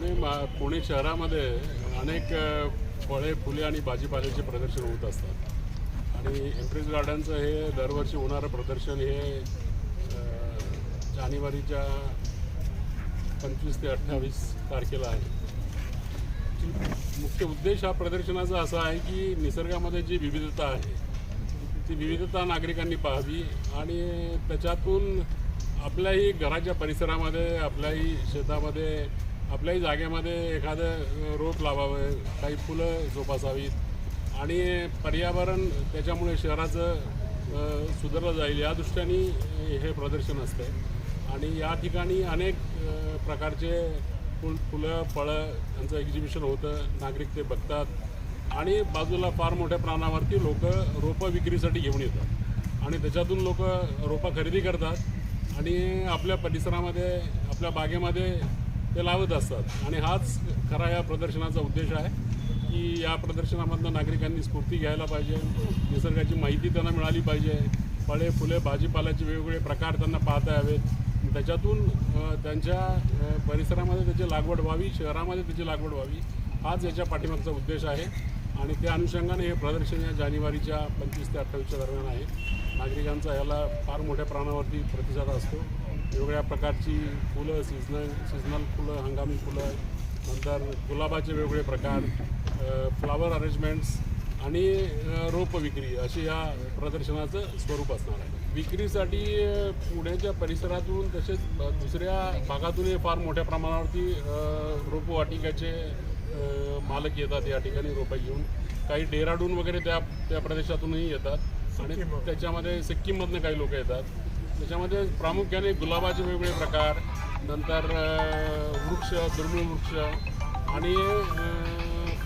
पुणे मा पुणे शहरामध्ये अनेक फळे फुले आणि भाजीपाल्याचे प्रदर्शन होत असतात. आणि एम्प्रेस गार्डनचं हे दरवर्षी होणारं प्रदर्शन हे जानेवारीच्या पंचवीस ते अठ्ठावीस तारखेला आहे. मुख्य उद्देश हा प्रदर्शनाचा असा आहे की निसर्गामध्ये जी विविधता आहे ती विविधता नागरिकांनी पाहावी आणि त्याच्यातून आपल्याही घराच्या परिसरामध्ये आपल्याही शेतामध्ये आपल्याही जागेमध्ये एखादं रोप लावावं काही फुलं जोपासावीत. आणि पर्यावरण त्याच्यामुळे शहराचं सुधारलं जाईल या दृष्ट्याने हे प्रदर्शन असते आणि या ठिकाणी अनेक प्रकारचे फुल फुलं फळं यांचं एक्झिबिशन होतं नागरिक ते बघतात. आणि बाजूला फार मोठ्या प्रमाणावरती लोक रोपं विक्रीसाठी घेऊन येतात. आणि त्याच्यातून लोक रोपं खरेदी करतात. आणि आपल्या परिसरामध्ये आपल्या बागेमध्ये ते लावत असतात. आणि हाच खरा या प्रदर्शनाचा उद्देश आहे की या प्रदर्शनामधनं नागरिकांनी स्फूर्ती घ्यायला पाहिजे. निसर्गाची माहिती त्यांना मिळाली पाहिजे. फळे फुले भाजीपाल्याचे वेगवेगळे प्रकार त्यांना पाहता यावेत. त्याच्यातून त्यांच्या परिसरामध्ये त्याची लागवड व्हावी शहरामध्ये त्याची लागवड व्हावी हाच याच्या पाठिंबाचा उद्देश आहे. आणि त्या अनुषंगाने हे प्रदर्शन या जानेवारीच्या पंचवीस ते अठ्ठावीसच्या दरम्यान आहे. नागरिकांचा याला फार मोठ्या प्रमाणावरती प्रतिसाद असतो. वेगवेगळ्या प्रकारची फुलं सिजनल सिजनल फुलं हंगामी फुलं नंतर गुलाबाचे वेगवेगळे प्रकार फ्लावर अरेंजमेंट्स आणि रोप विक्री अशी या प्रदर्शनाचं स्वरूप असणार आहे. विक्रीसाठी पुण्याच्या परिसरातून तसेच दुसऱ्या भागातूनही फार मोठ्या प्रमाणावरती रोपवाटिकाचे मालक येतात या ठिकाणी रोपं घेऊन. काही डेहराडून वगैरे त्या त्या प्रदेशातूनही येतात. आणि त्याच्यामध्ये सिक्कीममधनं काही लोक येतात. त्याच्यामध्ये प्रामुख्याने गुलाबाचे वेगवेगळे प्रकार नंतर वृक्ष दुर्मिळ वृक्ष आणि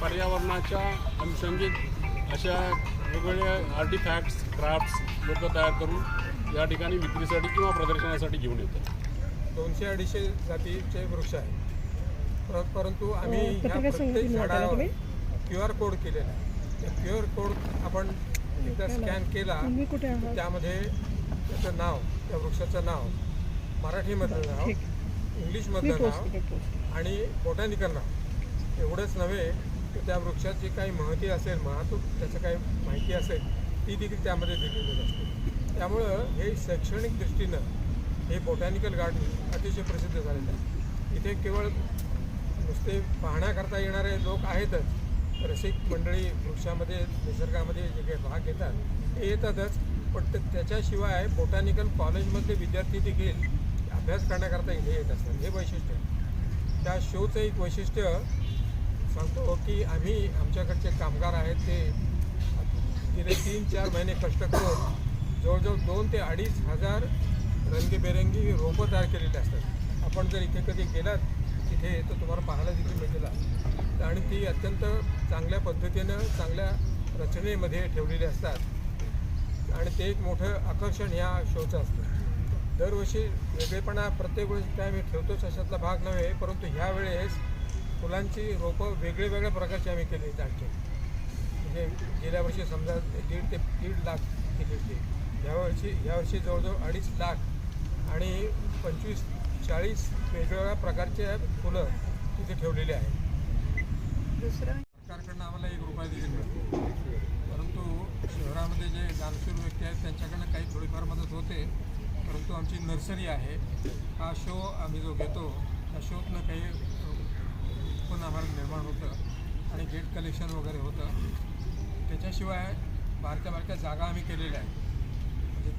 पर्यावरणाच्या अनुषंगिक अशा वेगवेगळ्या आर्टिफॅक्ट्स क्राफ्ट्स लोक तयार करून या ठिकाणी विक्रीसाठी किंवा प्रदर्शनासाठी घेऊन येतात. दोनशे अडीचशे जातीचे वृक्ष आहेत. पर परंतु आम्ही ह्या प्रत्येक झाडावर? क्यू आर कोड केलेला आहे. त्या क्यू आर कोड आपण एकदा स्कॅन केला त्यामध्ये त्याचं नाव त्या वृक्षाचं नाव मराठीमधलं नाव इंग्लिशमधलं नाव आणि बोटॅनिकल नाव. एवढंच नव्हे तर त्या वृक्षाची काही महती असेल महत्त्व त्याचं काही माहिती असेल ती देखील त्यामध्ये दिलेली असते. त्यामुळं हे शैक्षणिक दृष्टीनं हे बोटॅनिकल गार्डन अतिशय प्रसिद्ध झालेलं आहे. इथे केवळ नुसते पाहण्याकरता येणारे लोक आहेतच रसिक मंडळी वृक्षामध्ये निसर्गामध्ये जे काही भाग घेतात ते येतातच. पण त्याच्याशिवाय बोटॅनिकल कॉलेजमधले विद्यार्थी देखील अभ्यास करण्याकरता इथे येत असतात. हे वैशिष्ट्य. त्या शोचं एक वैशिष्ट्य सांगतो की आम्ही आमच्याकडचे कामगार आहेत ते गेले तीन चार महिने कष्ट करून जवळजवळ दोन ते अडीच हजार रंगीबेरंगी रोपं तयार केलेली असतात. आपण जर इथे कधी गेलात तिथे तर तुम्हाला पाहायला देखील भेटेल आणि ती अत्यंत चांगल्या पद्धतीनं चांगल्या रचनेमध्ये ठेवलेली असतात. आणि ते एक मोठं आकर्षण ह्या शोचं असतं. दरवर्षी वेगळेपणा प्रत्येक वेळेस काय आम्ही ठेवतोच अशातला भाग नव्हे परंतु ह्या वेळेस फुलांची रोपं वेगळे वेगळ्या प्रकारची आम्ही केली आणखी. म्हणजे गेल्या वर्षी समजा दीड ते दीड लाख केली होती. यावर्षी यावर्षी जवळजवळ अडीच लाख आणि पंचवीस चाळीस वेगवेगळ्या प्रकारचे फुलं तिथे ठेवलेली आहेत. सरकारकडनं आम्हाला एक रुपया देखील मिळतो शहरामध्ये जे दानशूर व्यक्ती आहेत त्यांच्याकडनं काही थोडीफार मदत होते. परंतु आमची नर्सरी आहे. हा शो आम्ही जो घेतो त्या शोतनं काही पण आम्हाला निर्माण होतं आणि गेट कलेक्शन वगैरे होतं. त्याच्याशिवाय बारक्या बारक्या जागा आम्ही केलेल्या आहेत. म्हणजे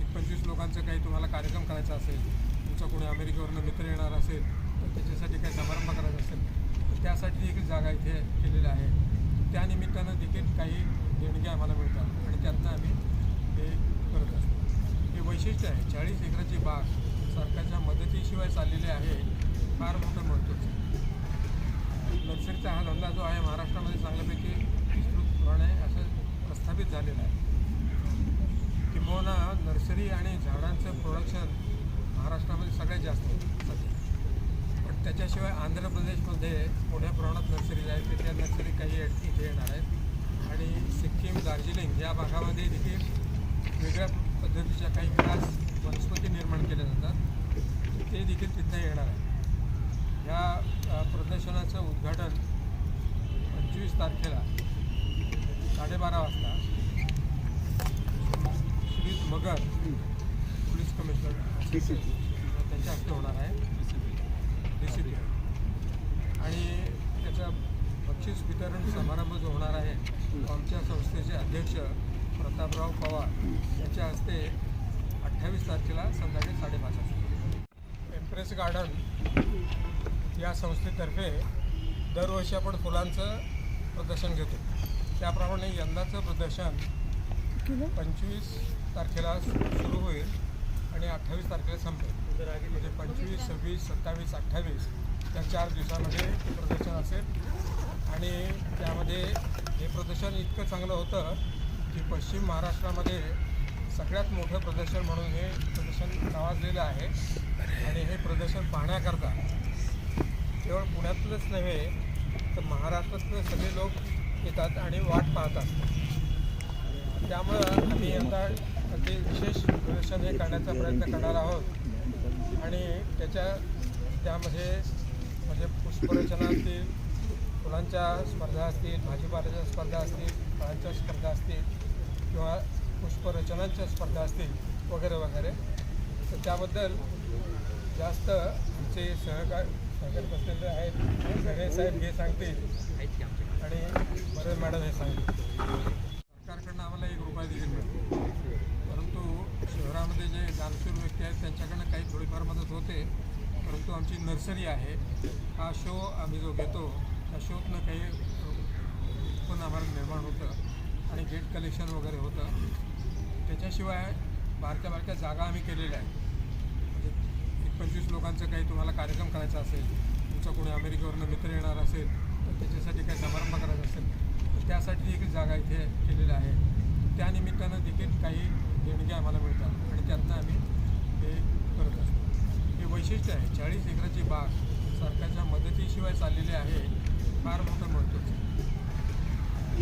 एक पंचवीस लोकांचं काही तुम्हाला कार्यक्रम करायचा असेल तुमचा कोणी अमेरिकेवरनं मित्र येणार असेल तर त्याच्यासाठी काही समारंभ करायचा असेल तर त्यासाठी देखील जागा इथे केलेल्या आहे त्यानिमित्तानं देखील काही देणग्या आम्हाला मिळतात. आणि त्यांना आम्ही ते करत असतो. हे वैशिष्ट्य आहे चाळीस एकराची बाग सरकारच्या मदतीशिवाय चाललेली आहे फार मोठं महत्त्वाचं नर्सरीचा हा धंदा जो आहे महाराष्ट्रामध्ये चांगल्यापैकी विस्तृतपणे असं प्रस्थापित झालेला आहे. किंबहुना नर्सरी आणि झाडांचं प्रोडक्शन महाराष्ट्रामध्ये सगळ्यात जास्त सध्या पण त्याच्याशिवाय आंध्र प्रदेशमध्ये मोठ्या प्रमाणात नर्सरीज आहेत तिथे नर्सरी काही इथे येणार आहेत. आणि सिक्कीम दार्जिलिंग या भागामध्ये देखील वेगळ्या पद्धतीच्या काही खास वनस्पती निर्माण केल्या जातात. ते देखील तिथं येणार आहे. या प्रदर्शनाचं उद्घाटन पंचवीस तारखेला साडेबारा वाजता श्री मगर पोलीस कमिशनर त्यांच्या हस्ते होणार आहे. डी सी पी बक्षीस वितरण समारंभ जो होणार आहे आमच्या संस्थेचे अध्यक्ष प्रतापराव पवार यांच्या हस्ते अठ्ठावीस तारखेला संध्याकाळी साडेपाच वाजता एम्प्रेस गार्डन या संस्थेतर्फे दरवर्षी आपण फुलांचं प्रदर्शन घेतो. त्याप्रमाणे यंदाचं प्रदर्शन पंचवीस तारखेला सुरू होईल आणि अठ्ठावीस तारखेला संपेल. म्हणजे पंचवीस सव्वीस सत्तावीस अठ्ठावीस या चार दिवसामध्ये प्रदर्शन असेल. आणि त्यामध्ये हे प्रदर्शन इतकं चांगलं होतं की पश्चिम महाराष्ट्रामध्ये सगळ्यात मोठं प्रदर्शन म्हणून हे प्रदर्शन नावाजलेलं आहे. आणि हे प्रदर्शन पाहण्याकरता केवळ पुण्यातलंच नव्हे तर महाराष्ट्रातले सगळे लोक येतात आणि वाट पाहतात. त्यामुळं आम्ही यंदा अगदी विशेष प्रदर्शन हे करण्याचा प्रयत्न करणार आहोत. आणि त्याच्या त्यामध्ये म्हणजे पुष्परचना असतील फुलांच्या स्पर्धा असतील भाजीपाल्याच्या स्पर्धा असतील फळांच्या स्पर्धा असतील किंवा पुष्परचनांच्या स्पर्धा असतील वगैरे वगैरे. तर त्याबद्दल जास्त आमचे सहकार सहकार बसलेले आहेत. सगळे साहेब हे सांगतील आणि बरेच मॅडम हे सांगतील. सरकारकडनं आम्हाला एक रुपया देखील मिळतो. परंतु शहरामध्ये जे दानशूर व्यक्ती आहेत त्यांच्याकडनं काही थोडीफार मदत होते. परंतु आमची नर्सरी आहे. हा शो आम्ही जो घेतो त्या काही उत्पन्न आम्हाला निर्माण होतं आणि गेट कलेक्शन वगैरे होतं. त्याच्याशिवाय बारक्या बारक्या जागा आम्ही केलेल्या आहेत. म्हणजे एक पंचवीस लोकांचं काही तुम्हाला कार्यक्रम करायचा असेल तुमचा कोणी अमेरिकेवरनं मित्र येणार असेल तर त्याच्यासाठी काही समारंभ करायचा असेल तर त्यासाठी देखील जागा इथे केलेल्या आहे त्यानिमित्तानं देखील काही देणग्या आम्हाला मिळतात आणि त्यातनं आम्ही हे करत असतो. हे वैशिष्ट्य आहे चाळीस एकराची बाग सरकारच्या मदतीशिवाय चाललेली आहे. फार मोठं महत्त्वाचं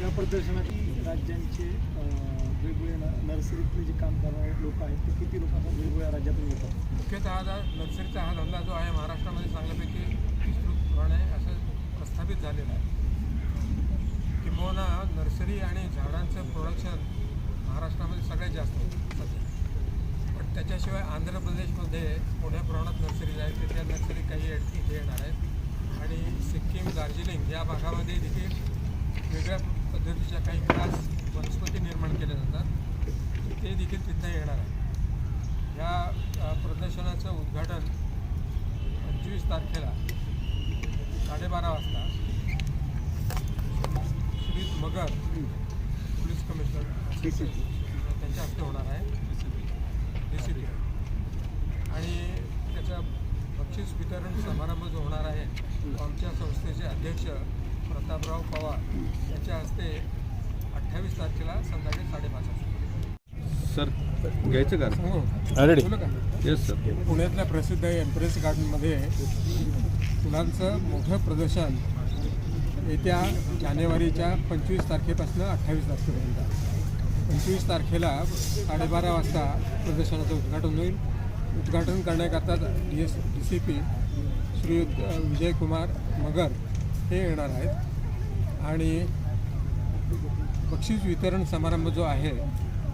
या प्रदर्शनात राज्यांचे अं, वेगवेगळे न- नर्सरीतले जे काम करणारे लोक आहेत ते किती लोक आपण वेगवेगळ्या राज्यातून येतात? मुख्यतः हा नर्सरीचा हा धंदा जो आहे महाराष्ट्रामध्ये चांगल्यापैकी विस्तृतपणे असं प्रस्थापित झालेला आहे. किंबहुना नर्सरी आणि झाडांचं प्रोडक्शन महाराष्ट्रामध्ये सगळ्यात जास्त सध्या. पण त्याच्याशिवाय आंध्र प्रदेशमध्ये मोठ्या प्रमाणात नर्सरीज आहेत तिथल्या नर्सरी काही इथे येणार आहेत. आणि सिक्कीम दार्जिलिंग या भागामध्ये देखील वेगळ्या पद्धतीच्या काही खास वनस्पती निर्माण केल्या जातात. ते देखील तिथं येणार आहे या प्रदर्शनाचं उद्घाटन पंचवीस तारखेला साडेबारा वाजता श्री मगर पोलीस कमिशनर त्यांच्या हस्ते होणार आहे. डी सी पी आणि त्याचा बक्षीस वितरण समारंभ जो होणार आहे आमच्या संस्थेचे अध्यक्ष प्रतापराव पवार यांच्या हस्ते अठ्ठावीस तारखेला संध्याकाळी साडेपाच वाजता सर घ्यायचं का? येस सर पुण्यातल्या प्रसिद्ध एम्प्रेस गार्डनमध्ये फुलांचं मोठं प्रदर्शन येत्या जानेवारीच्या पंचवीस तारखेपासून अठ्ठावीस तारखेपर्यंत. पंचवीस तारखेला साडेबारा वाजता प्रदर्शनाचं उद्घाटन होईल. उद्घाटन करण्याकरता D S D C P Shri Vijaykumar Magar हे येणार आहेत. आणि बक्षीस वितरण समारंभ जो आहे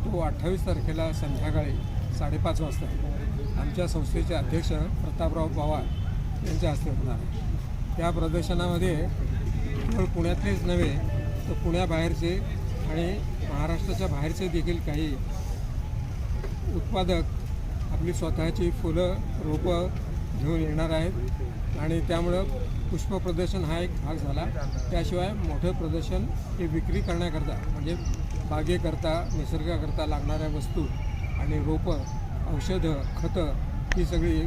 तो अठ्ठावीस तारखेला संध्याकाळी साडेपाच वाजता आमच्या संस्थेचे अध्यक्ष प्रतापराव पवार यांच्या हस्ते होणार आहे. त्या प्रदर्शनामध्ये केवळ पुण्यातलेच नव्हे तर पुण्याबाहेरचे आणि महाराष्ट्राच्या बाहेरचे देखील काही उत्पादक आपली स्वतःची फुलं रोपं घेऊन येणार आहेत आणि त्यामुळं पुष्प प्रदर्शन हा एक भाग झाला. त्याशिवाय मोठं प्रदर्शन हे विक्री करण्याकरता म्हणजे बागेकरता निसर्गाकरता लागणाऱ्या वस्तू आणि रोपं औषधं खतं ही सगळी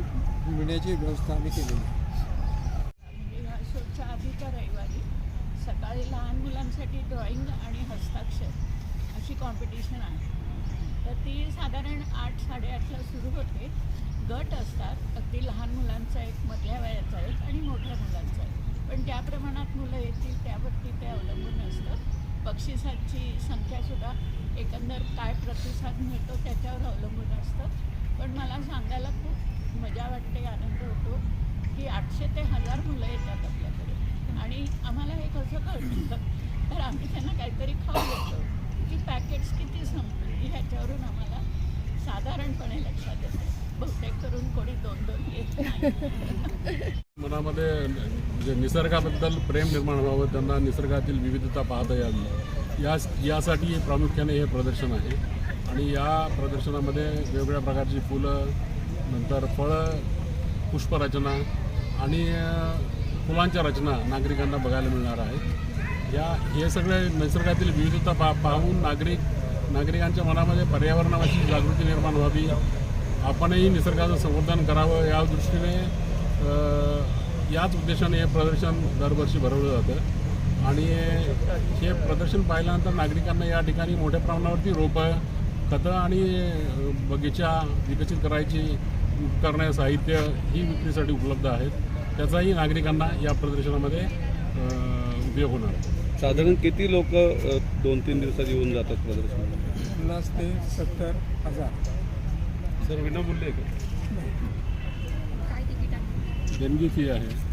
मिळण्याची व्यवस्था आम्ही केलेली आहे. रविवारी. सकाळी लहान मुलांसाठी ड्रॉइंग आणि हस्ताक्षर अशी कॉम्पिटिशन आहे. तर ती साधारण आठ साडेआठला सुरू होते. गट असतात अगदी लहान मुलांचा एक मधल्या वयाचा एक आणि मोठ्या मुलांचा एक. पण ज्या प्रमाणात मुलं येतील त्यावरती ते अवलंबून असतं. बक्षिसांची संख्यासुद्धा एकंदर काय प्रतिसाद मिळतो त्याच्यावर अवलंबून असतं. पण मला सांगायला खूप मजा वाटते आनंद होतो की आठशे ते हजार मुलं येतात आपल्याकडे. आणि आम्हाला हे कसं कळतं? तर आम्ही त्यांना काहीतरी खाऊ देतो. की पॅकेट्स किती संपली ह्याच्यावरून आम्हाला साधारणपणे लक्षात येते. मनामध्ये म्हणजे निसर्गाबद्दल प्रेम निर्माण व्हावं त्यांना निसर्गातील विविधता पाहता यावी. या यासाठी प्रामुख्याने हे प्रदर्शन आहे. आणि या प्रदर्शनामध्ये वेगवेगळ्या प्रकारची फुलं नंतर फळं पुष्परचना आणि फुलांच्या रचना नागरिकांना बघायला मिळणार आहेत या हे सगळे निसर्गातील विविधता पा पाहून नागरिक नागरिकांच्या मनामध्ये पर्यावरणाविषयी जागृती निर्माण व्हावी. आपणही निसर्गाचं संवर्धन करावं या दृष्टीने याच उद्देशाने हे प्रदर्शन दरवर्षी भरवलं जातं. आणि हे प्रदर्शन पाहिल्यानंतर नागरिकांना या ठिकाणी मोठ्या प्रमाणावरती रोपं खतं आणि बगीचा विकसित करायची उपकरणे साहित्य ही विक्रीसाठी उपलब्ध आहेत. त्याचाही नागरिकांना या प्रदर्शनामध्ये उपयोग होणार साधारण किती लोक दोन तीन दिवसात येऊन जातात प्रदर्शनाला? पन्नास ते सत्तर हजार. सर विनामूल्य आहे का? देणगी फी आहे.